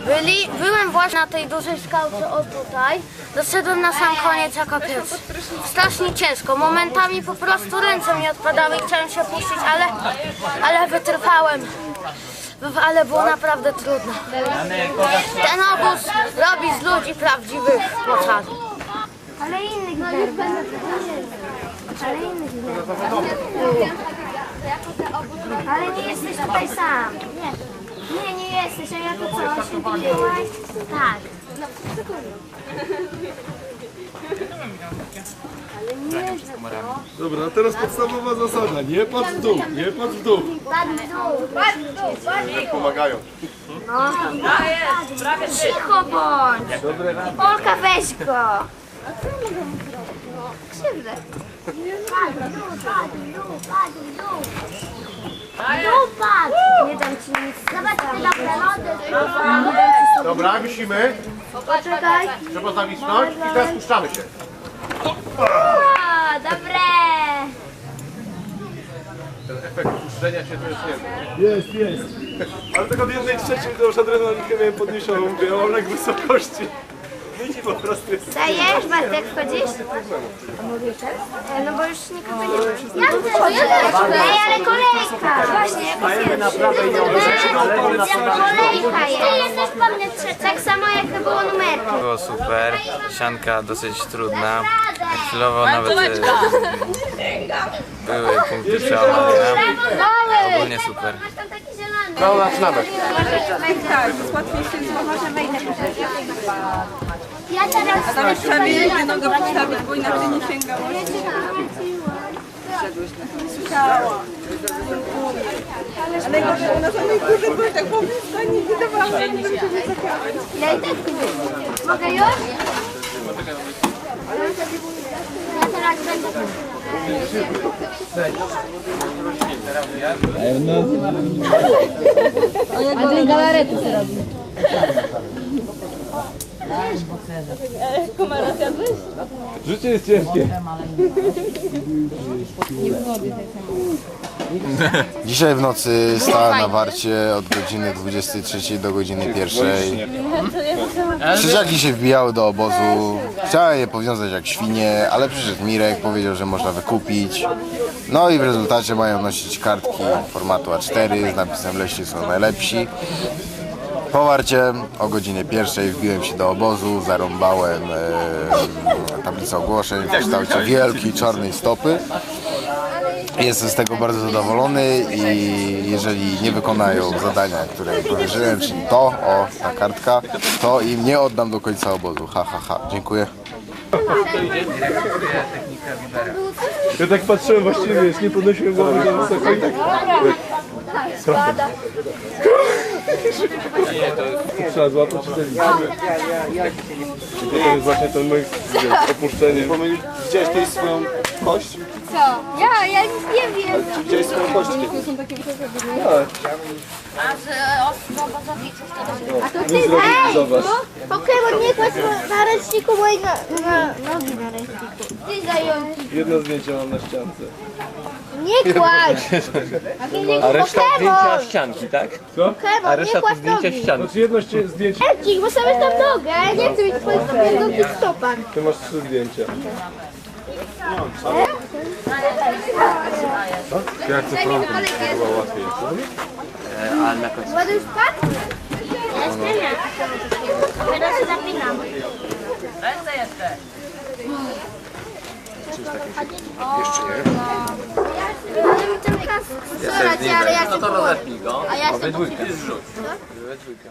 Byli, byłem właśnie na tej dużej skałce o tutaj. Doszedłem na sam koniec jako pierwszy. Strasznie ciężko. Momentami po prostu ręce mi odpadały i chciałem się puścić, ale, ale wytrwałem. Ale było naprawdę trudno. Ten obóz robi z ludzi prawdziwych mocarzy. Ale innych no, Ale innych Ale nie jesteś tutaj sam. Nie. Nie, nie jesteś, a ja to co, się biłaś? Tak. Dobra, a teraz podstawowa zasada. Nie patrz w dół, nie patrz w dół. Padł w dół. Padł w dół. Padł Pomagają. Cicho bądź. Polka weź go. Krzywdę. Padł w dół, padł w dół, padł w dół. W dół. Nie dam ci dobre lody. Dobra, wisimy. Poczekaj. Trzeba zawisnąć i teraz puszczamy się. O, dobre. Ten efekt puszczenia się to jest niezły. Jest, jest. Ale tak od jednej trzeciej to już adrenalikę miałem podniesioną. Mówię, ja mam lek wysokości. I po prostu. Dajesz, Bartek, wchodzisz? E, No bo już nikogo nie ma. Ja też, ja też. Ej, ale kolejka. Właśnie, na prawej nodze. Kolejka jest. Ty jesteś po mnie trzeci. Tak samo jak było numerki. Było super, sianka dosyć trudna. Chwilowo nawet e, były punkty przełamane. Ogólnie super. Masz tam taki zielony. No, zaczynamy. Ja teraz... Trzeba jedną nogę postawić, bo inaczej nie sięga. Ale gorzej na samej górze tak poblisko, nie widywałam, że nie się zakładać. Ja i tak Mogę już? A jedna galareta teraz. Teraz będę... Życie jest ciężkie. Dzisiaj w nocy stałem na warcie od godziny 23 do godziny 1. Krzyżaki się wbijały do obozu. Chciałem je powiązać jak świnie, ale przyszedł Mirek, powiedział, że można wykupić. No i w rezultacie mają nosić kartki formatu A4 z napisem Leśni są najlepsi. Po warcie o godzinie pierwszej wbiłem się do obozu, zarąbałem e, tablicę ogłoszeń w kształcie wielkiej czarnej stopy. Jestem z tego bardzo zadowolony i jeżeli nie wykonają zadania, które im powierzyłem, czyli to, o, ta kartka, to im nie oddam do końca obozu. Ha, ha, ha. Dziękuję. Ja tak patrzyłem właściwie, wiesz, nie podnosiłem głowy do wysoko i tak... Trzeba złapać i zabić. To jest właśnie ten wiesz, opuszczenie. Widziałeś kiedyś swoją kość? Ja, ja nic nie wiem. Widziałeś swoją kość kiedyś? Tak. A to ty, ej! Zobacz. Pokémon nie kładź na ręczniku mojej no, na, nogi na ręczniku. Ty zający. Jedno zdjęcie mam na ściance. Nie kładź! A reszta zdjęcia ścianki, tak? Pokémon, A nie reszta to zdjęcia nogi. ścianki. Znaczy jedno ście- zdjęcie, Ewcik, bo sobie tam nogę, ja nie chcę mieć twoich stopak. ty masz trzy zdjęcia. Jak to prąd, to była łatwiej. Ale na końcu. Ładny już padł? Jeszcze nie. Teraz się zapinam. Ale mi ten kask ale ja No to się rozepnij go. A ja się We dwójkę. I zrzuć. We dwójkę.